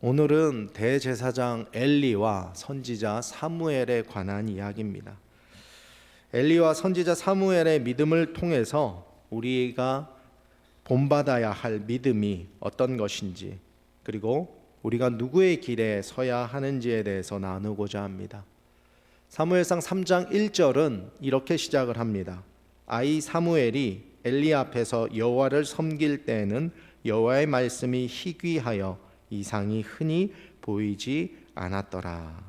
오늘은 대제사장 엘리와 선지자 사무엘에 관한 이야기입니다. 엘리와 선지자 사무엘의 믿음을 통해서 우리가 본받아야 할 믿음이 어떤 것인지 그리고 우리가 누구의 길에 서야 하는지에 대해서 나누고자 합니다. 사무엘상 3장 1절은 이렇게 시작을 합니다. 아이 사무엘이 엘리 앞에서 여호와를 섬길 때에는 여호와의 말씀이 희귀하여 이상이 흔히 보이지 않았더라.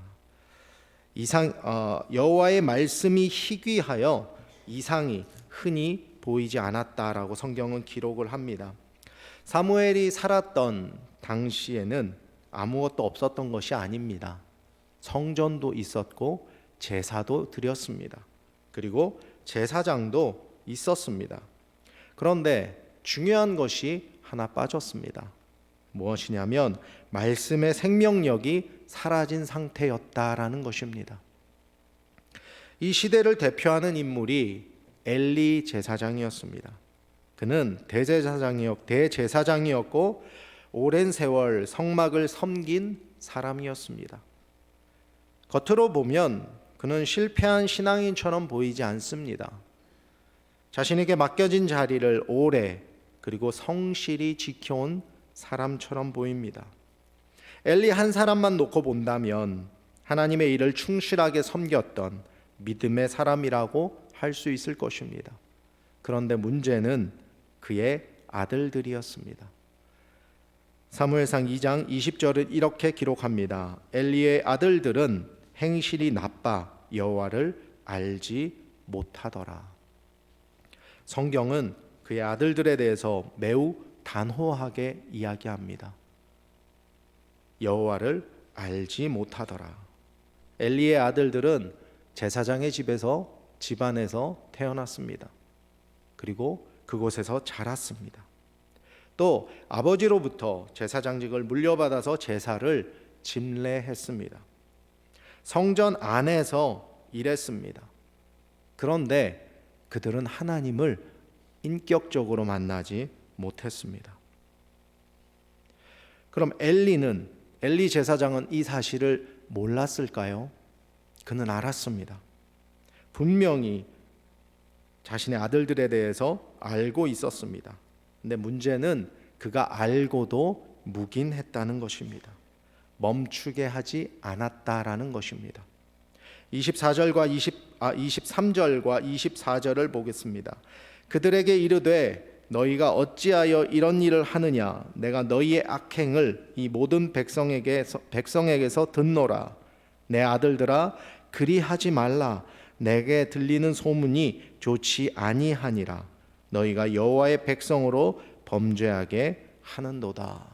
이상 어, 여호와의 말씀이 희귀하여 이상이 흔히 보이지 않았다라고 성경은 기록을 합니다. 사무엘이 살았던 당시에는 아무것도 없었던 것이 아닙니다. 성전도 있었고 제사도 드렸습니다. 그리고 제사장도 있었습니다. 그런데 중요한 것이 하나 빠졌습니다. 무엇이냐면 말씀의 생명력이 사라진 상태였다라는 것입니다. 이 시대를 대표하는 인물이 엘리 제사장이었습니다. 그는 대제사장이었 대제사장이었고 오랜 세월 성막을 섬긴 사람이었습니다. 겉으로 보면 그는 실패한 신앙인처럼 보이지 않습니다. 자신에게 맡겨진 자리를 오래 그리고 성실히 지켜온 사람처럼 보입니다. 엘리 한 사람만 놓고 본다면 하나님의 일을 충실하게 섬겼던 믿음의 사람이라고 할 수 있을 것입니다. 그런데 문제는 그의 아들들이었습니다. 사무엘상 2장 20절을 이렇게 기록합니다. 엘리의 아들들은 행실이 나빠 여호와를 알지 못하더라. 성경은 그의 아들들에 대해서 매우 단호하게 이야기합니다. 여호와를 알지 못하더라. 엘리의 아들들은 제사장의 집에서 집안에서 태어났습니다. 그리고 그곳에서 자랐습니다. 또 아버지로부터 제사장직을 물려받아서 제사를 집례했습니다. 성전 안에서 일했습니다. 그런데 그들은 하나님을 인격적으로 만나지 못했습니다. 그럼 엘리는 엘리 제사장은 이 사실을 몰랐을까요? 그는 알았습니다. 분명히 자신의 아들들에 대해서 알고 있었습니다. 근데 문제는 그가 알고도 묵인했다는 것입니다. 멈추게 하지 않았다라는 것입니다. 24절과 20, 아, 23절과 24절을 보겠습니다. 그들에게 이르되 너희가 어찌하여 이런 일을 하느냐? 내가 너희의 악행을 이 모든 백성에게서 백성에게서 듣노라. 내 아들들아 그리하지 말라. 내게 들리는 소문이 좋지 아니하니라. 너희가 여호와의 백성으로 범죄하게 하는도다.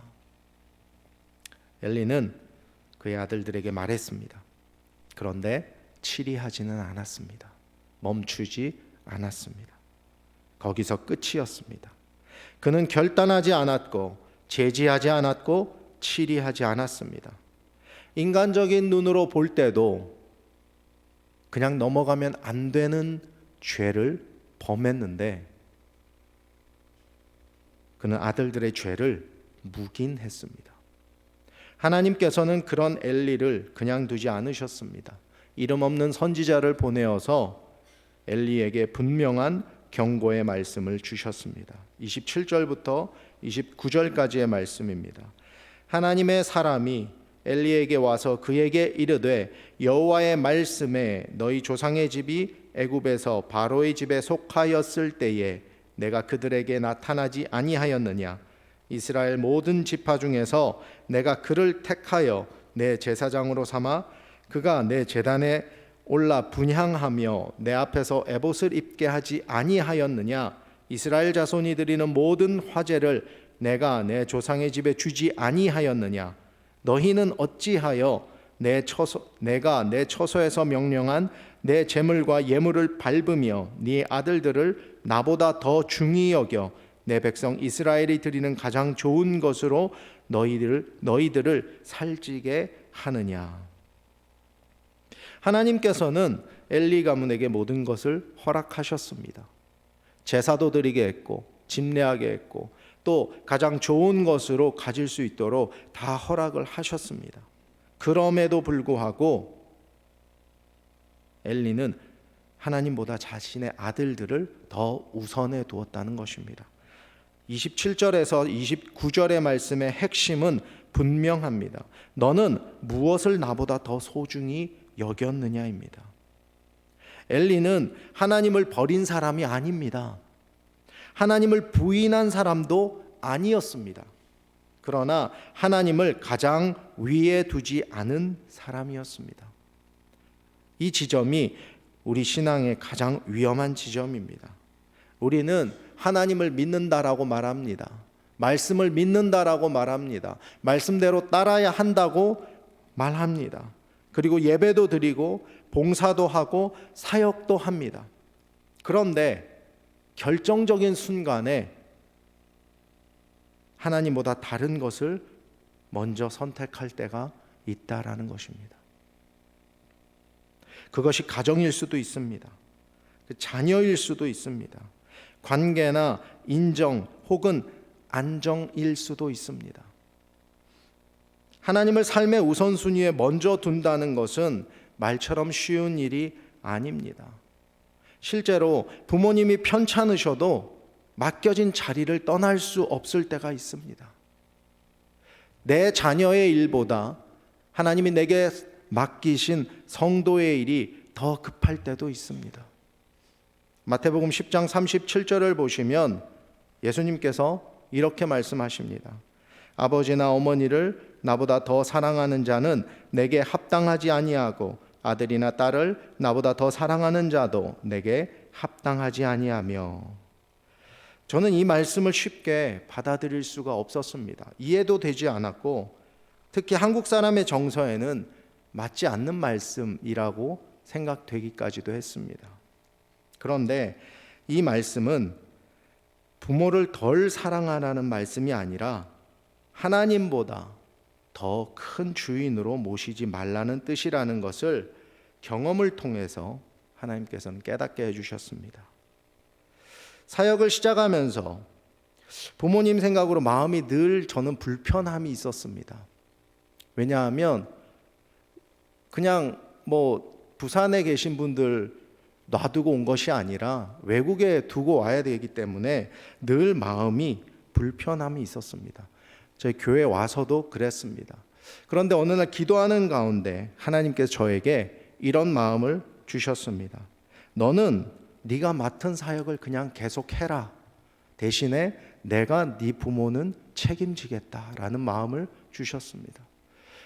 엘리는 그의 아들들에게 말했습니다. 그런데 치리하지는 않았습니다. 멈추지 않았습니다 거기서 끝이었습니다. 그는 결단하지 않았고 제지하지 않았고 치리하지 않았습니다. 인간적인 눈으로 볼 때도 그냥 넘어가면 안 되는 죄를 범했는데 그는 아들들의 죄를 묵인했습니다. 하나님께서는 그런 엘리를 그냥 두지 않으셨습니다. 이름 없는 선지자를 보내어서 엘리에게 분명한 경고의 말씀을 주셨습니다. 27절부터 29절까지의 말씀입니다. 하나님의 사람이 엘리에게 와서 그에게 이르되 여호와의 말씀에 너희 조상의 집이 애굽에서 바로의 집에 속하였을 때에 내가 그들에게 나타나지 아니하였느냐 이스라엘 모든 지파 중에서 내가 그를 택하여 내 제사장으로 삼아 그가 내 제단에 올라 분향하며 내 앞에서 에봇을 입게 하지 아니하였느냐? 이스라엘 자손이 드리는 모든 화제를 내가 내 조상의 집에 주지 아니하였느냐? 너희는 어찌하여 내 처소 내가 내 처소에서 명령한 내 재물과 예물을 밟으며 네 아들들을 나보다 더 중히 여겨 내 백성 이스라엘이 드리는 가장 좋은 것으로 너희들 너희들을 살찌게 하느냐 하나님께서는 엘리 가문에게 모든 것을 허락하셨습니다. 제사도 드리게 했고 집례하게 했고 또 가장 좋은 것으로 가질 수 있도록 다 허락을 하셨습니다. 그럼에도 불구하고 엘리는 하나님보다 자신의 아들들을 더 우선해 두었다는 것입니다. 27절에서 29절의 말씀의 핵심은 분명합니다. 너는 무엇을 나보다 더 소중히 여겼느냐입니다. 엘리는 하나님을 버린 사람이 아닙니다. 하나님을 부인한 사람도 아니었습니다. 그러나 하나님을 가장 위에 두지 않은 사람이었습니다. 이 지점이 우리 신앙의 가장 위험한 지점입니다. 우리는 하나님을 믿는다라고 말합니다. 말씀을 믿는다라고 말합니다. 말씀대로 따라야 한다고 말합니다. 그리고 예배도 드리고 봉사도 하고 사역도 합니다. 그런데 결정적인 순간에 하나님보다 다른 것을 먼저 선택할 때가 있다라는 것입니다. 그것이 가정일 수도 있습니다. 그 자녀일 수도 있습니다. 관계나 인정 혹은 안정일 수도 있습니다. 하나님을 삶의 우선순위에 먼저 둔다는 것은 말처럼 쉬운 일이 아닙니다. 실제로 부모님이 편찮으셔도 맡겨진 자리를 떠날 수 없을 때가 있습니다. 내 자녀의 일보다 하나님이 내게 맡기신 성도의 일이 더 급할 때도 있습니다. 마태복음 10장 37절을 보시면 예수님께서 이렇게 말씀하십니다. 아버지나 어머니를 나보다 더 사랑하는 자는 내게 합당하지 아니하고 아들이나 딸을 나보다 더 사랑하는 자도 내게 합당하지 아니하며 저는 이 말씀을 쉽게 받아들일 수가 없었습니다. 이해도 되지 않았고 특히 한국 사람의 정서에는 맞지 않는 말씀이라고 생각되기까지도 했습니다. 그런데 이 말씀은 부모를 덜 사랑하라는 말씀이 아니라 하나님보다 더 큰 주인으로 모시지 말라는 뜻이라는 것을 경험을 통해서 하나님께서는 깨닫게 해주셨습니다. 사역을 시작하면서 부모님 생각으로 마음이 늘 저는 불편함이 있었습니다. 왜냐하면 그냥 뭐 부산에 계신 분들 놔두고 온 것이 아니라 외국에 두고 와야 되기 때문에 늘 마음이 불편함이 있었습니다. 저희 교회 와서도 그랬습니다. 그런데 어느 날 기도하는 가운데 하나님께서 저에게 이런 마음을 주셨습니다. 너는 네가 맡은 사역을 그냥 계속 해라. 대신에 내가 네 부모는 책임지겠다라는 마음을 주셨습니다.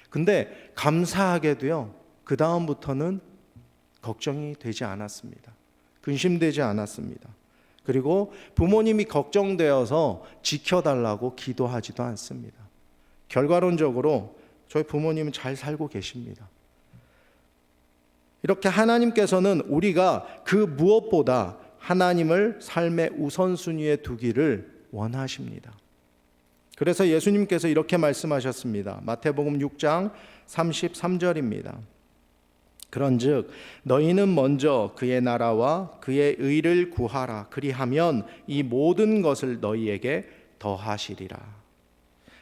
근데 감사하게도요. 그 다음부터는 걱정이 되지 않았습니다. 근심되지 않았습니다. 그리고 부모님이 걱정되어서 지켜달라고 기도하지도 않습니다. 결과론적으로 저희 부모님은 잘 살고 계십니다. 이렇게 하나님께서는 우리가 그 무엇보다 하나님을 삶의 우선순위에 두기를 원하십니다. 그래서 예수님께서 이렇게 말씀하셨습니다. 마태복음 6장 33절입니다. 그런즉 너희는 먼저 그의 나라와 그의 의를 구하라 그리하면 이 모든 것을 너희에게 더하시리라.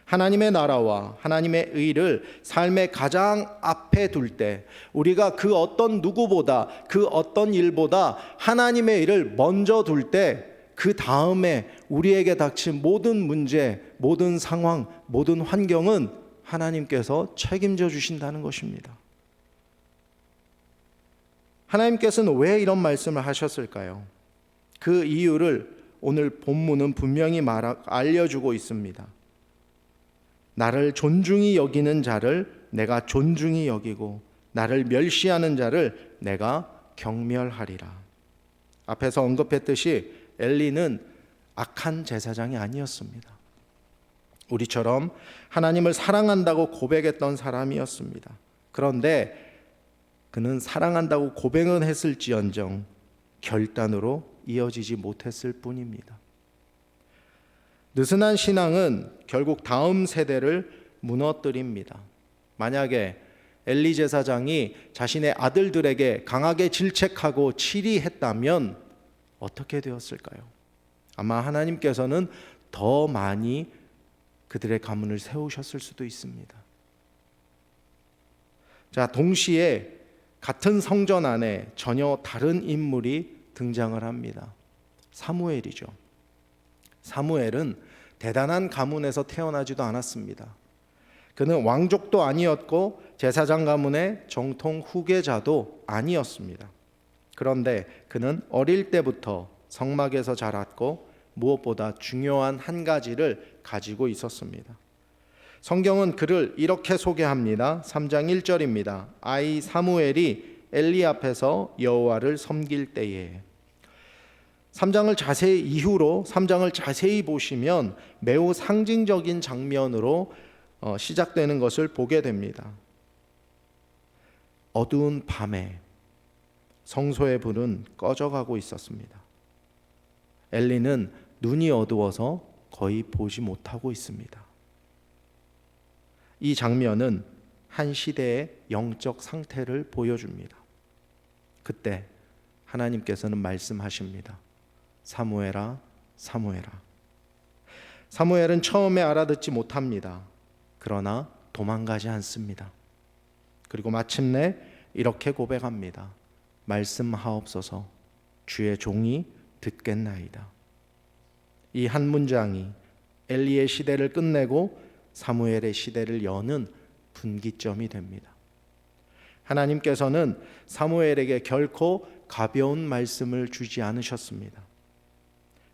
하나님의 나라와 하나님의 의를 삶의 가장 앞에 둘 때 우리가 그 어떤 누구보다 그 어떤 일보다 하나님의 일을 먼저 둘 때 그 다음에 우리에게 닥친 모든 문제, 모든 상황, 모든 환경은 하나님께서 책임져 주신다는 것입니다. 하나님께서는 왜 이런 말씀을 하셨을까요? 그 이유를 오늘 본문은 분명히 말하, 알려주고 있습니다. 나를 존중히 여기는 자를 내가 존중히 여기고 나를 멸시하는 자를 내가 경멸하리라. 앞에서 언급했듯이 엘리는 악한 제사장이 아니었습니다. 우리처럼 하나님을 사랑한다고 고백했던 사람이었습니다. 그런데 그는 사랑한다고 고백은 했을지언정 결단으로 이어지지 못했을 뿐입니다. 느슨한 신앙은 결국 다음 세대를 무너뜨립니다. 만약에 엘리 제사장이 자신의 아들들에게 강하게 질책하고 치리했다면 어떻게 되었을까요? 아마 하나님께서는 더 많이 그들의 가문을 세우셨을 수도 있습니다. 자, 동시에 같은 성전 안에 전혀 다른 인물이 등장을 합니다. 사무엘이죠. 사무엘은 대단한 가문에서 태어나지도 않았습니다. 그는 왕족도 아니었고 제사장 가문의 정통 후계자도 아니었습니다. 그런데 그는 어릴 때부터 성막에서 자랐고 무엇보다 중요한 한 가지를 가지고 있었습니다. 성경은 그를 이렇게 소개합니다. 3장 1절입니다. 아이 사무엘이 엘리 앞에서 여호와를 섬길 때에 3장을 자세히 이후로 3장을 자세히 보시면 매우 상징적인 장면으로 어, 시작되는 것을 보게 됩니다. 어두운 밤에 성소의 불은 꺼져가고 있었습니다. 엘리는 눈이 어두워서 거의 보지 못하고 있습니다. 이 장면은 한 시대의 영적 상태를 보여줍니다. 그때 하나님께서는 말씀하십니다. 사무엘아, 사무엘아. 사무엘은 처음에 알아듣지 못합니다. 그러나 도망가지 않습니다. 그리고 마침내 이렇게 고백합니다. 말씀하옵소서 주의 종이 듣겠나이다. 이 한 문장이 엘리의 시대를 끝내고 사무엘의 시대를 여는 분기점이 됩니다. 하나님께서는 사무엘에게 결코 가벼운 말씀을 주지 않으셨습니다.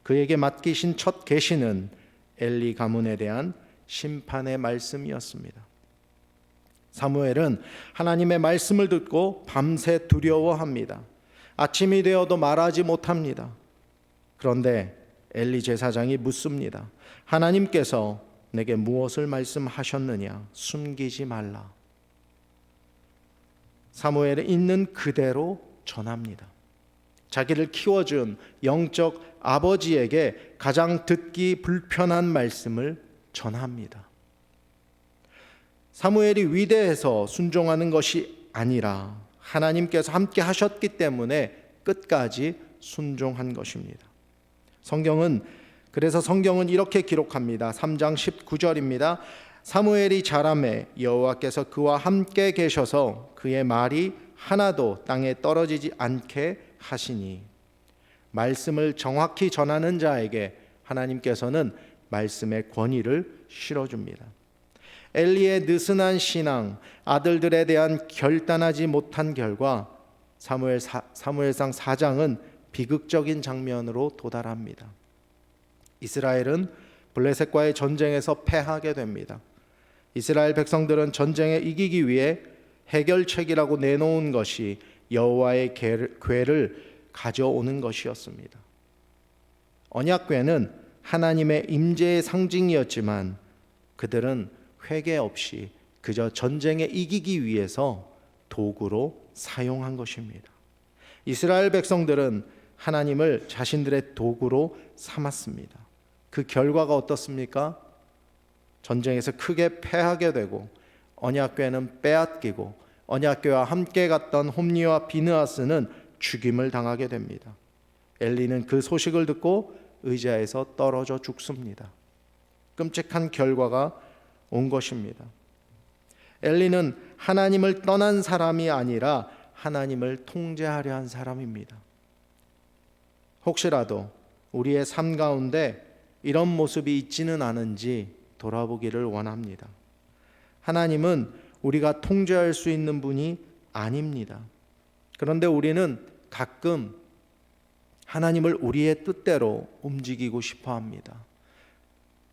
그에게 맡기신 첫 계시는 엘리 가문에 대한 심판의 말씀이었습니다. 사무엘은 하나님의 말씀을 듣고 밤새 두려워합니다. 아침이 되어도 말하지 못합니다. 그런데 엘리 제사장이 묻습니다. 하나님께서 내게 무엇을 말씀하셨느냐? 숨기지 말라. 사무엘은 있는 그대로 전합니다. 자기를 키워준 영적 아버지에게 가장 듣기 불편한 말씀을 전합니다. 사무엘이 위대해서 순종하는 것이 아니라 하나님께서 함께 하셨기 때문에 끝까지 순종한 것입니다. 성경은 그래서 성경은 이렇게 기록합니다. 3장 19절입니다. 사무엘이 자라매 여호와께서 그와 함께 계셔서 그의 말이 하나도 땅에 떨어지지 않게 하시니 말씀을 정확히 전하는 자에게 하나님께서는 말씀의 권위를 실어줍니다. 엘리의 느슨한 신앙, 아들들에 대한 결단하지 못한 결과 사무엘 사, 사무엘상 4장은 비극적인 장면으로 도달합니다. 이스라엘은 블레셋과의 전쟁에서 패하게 됩니다. 이스라엘 백성들은 전쟁에 이기기 위해 해결책이라고 내놓은 것이 여호와의 궤를 가져오는 것이었습니다. 언약궤는 하나님의 임재의 상징이었지만 그들은 회개 없이 그저 전쟁에 이기기 위해서 도구로 사용한 것입니다. 이스라엘 백성들은 하나님을 자신들의 도구로 삼았습니다. 그 결과가 어떻습니까? 전쟁에서 크게 패하게 되고 언약궤는 빼앗기고 언약궤와 함께 갔던 홈리와 비느하스는 죽임을 당하게 됩니다. 엘리는 그 소식을 듣고 의자에서 떨어져 죽습니다. 끔찍한 결과가 온 것입니다. 엘리는 하나님을 떠난 사람이 아니라 하나님을 통제하려 한 사람입니다. 혹시라도 우리의 삶 가운데 이런 모습이 있지는 않은지 돌아보기를 원합니다. 하나님은 우리가 통제할 수 있는 분이 아닙니다. 그런데 우리는 가끔 하나님을 우리의 뜻대로 움직이고 싶어 합니다.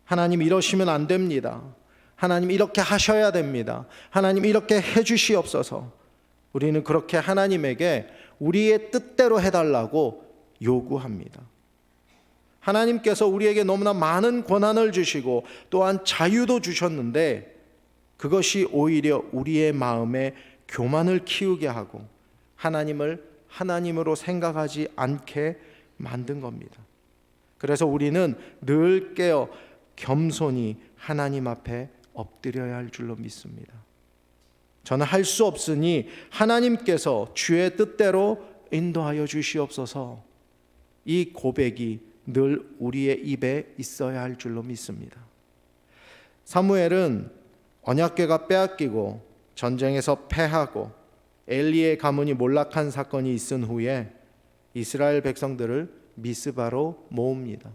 하나님 이러시면 안 됩니다. 하나님 이렇게 하셔야 됩니다. 하나님 이렇게 해 주시옵소서. 우리는 그렇게 하나님에게 우리의 뜻대로 해달라고 요구합니다. 하나님께서 우리에게 너무나 많은 권한을 주시고 또한 자유도 주셨는데 그것이 오히려 우리의 마음에 교만을 키우게 하고 하나님을 하나님으로 생각하지 않게 만든 겁니다. 그래서 우리는 늘 깨어 겸손히 하나님 앞에 엎드려야 할 줄로 믿습니다. 저는 할 수 없으니 하나님께서 주의 뜻대로 인도하여 주시옵소서. 이 고백이 늘 우리의 입에 있어야 할 줄로 믿습니다. 사무엘은 언약궤가 빼앗기고 전쟁에서 패하고 엘리의 가문이 몰락한 사건이 있은 후에 이스라엘 백성들을 미스바로 모읍니다.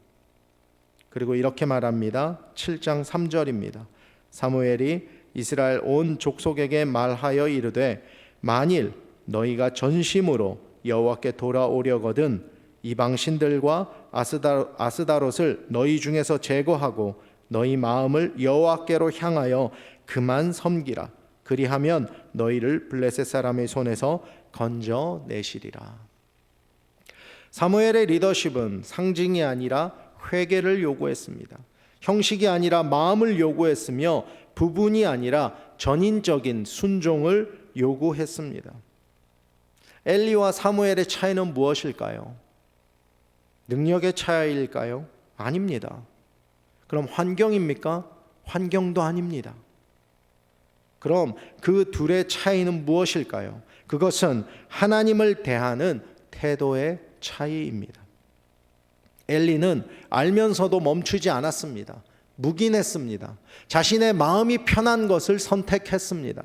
그리고 이렇게 말합니다. 7장 3절입니다. 사무엘이 이스라엘 온 족속에게 말하여 이르되 만일 너희가 전심으로 여호와께 돌아오려거든 이방 신들과 아스다, 아스다 롯을 너희 중에서 제거하고 너희 마음을 여호와께로 향하여 그만 섬기라 그리하면 너희를 블레셋 사람의 손에서 건져 내시리라. 사무엘의 리더십은 상징이 아니라 회개를 요구했습니다. 형식이 아니라 마음을 요구했으며 부분이 아니라 전인적인 순종을 요구했습니다. 엘리와 사무엘의 차이는 무엇일까요? 능력의 차이일까요? 아닙니다. 그럼 환경입니까? 환경도 아닙니다. 그럼 그 둘의 차이는 무엇일까요? 그것은 하나님을 대하는 태도의 차이입니다. 엘리는 알면서도 멈추지 않았습니다. 묵인했습니다. 자신의 마음이 편한 것을 선택했습니다.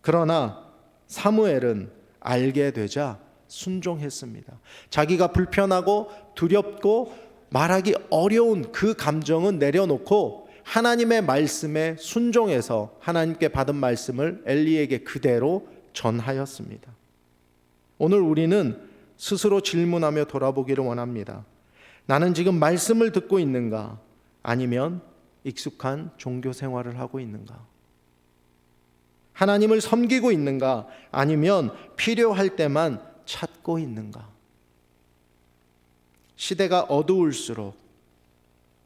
그러나 사무엘은 알게 되자 순종했습니다. 자기가 불편하고 두렵고 말하기 어려운 그 감정은 내려놓고 하나님의 말씀에 순종해서 하나님께 받은 말씀을 엘리에게 그대로 전하였습니다. 오늘 우리는 스스로 질문하며 돌아보기를 원합니다. 나는 지금 말씀을 듣고 있는가? 아니면 익숙한 종교 생활을 하고 있는가? 하나님을 섬기고 있는가? 아니면 필요할 때만 찾고 있는가? 시대가 어두울수록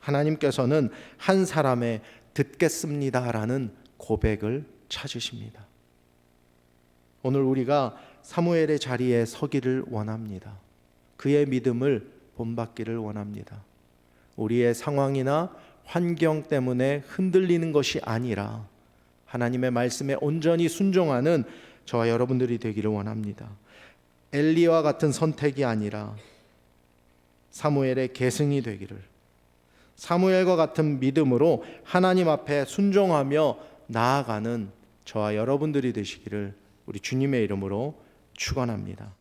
하나님께서는 한 사람의 듣겠습니다라는 고백을 찾으십니다. 오늘 우리가 사무엘의 자리에 서기를 원합니다. 그의 믿음을 본받기를 원합니다. 우리의 상황이나 환경 때문에 흔들리는 것이 아니라 하나님의 말씀에 온전히 순종하는 저와 여러분들이 되기를 원합니다. 엘리와 같은 선택이 아니라 사무엘의 계승이 되기를 사무엘과 같은 믿음으로 하나님 앞에 순종하며 나아가는 저와 여러분들이 되시기를 우리 주님의 이름으로 축원합니다.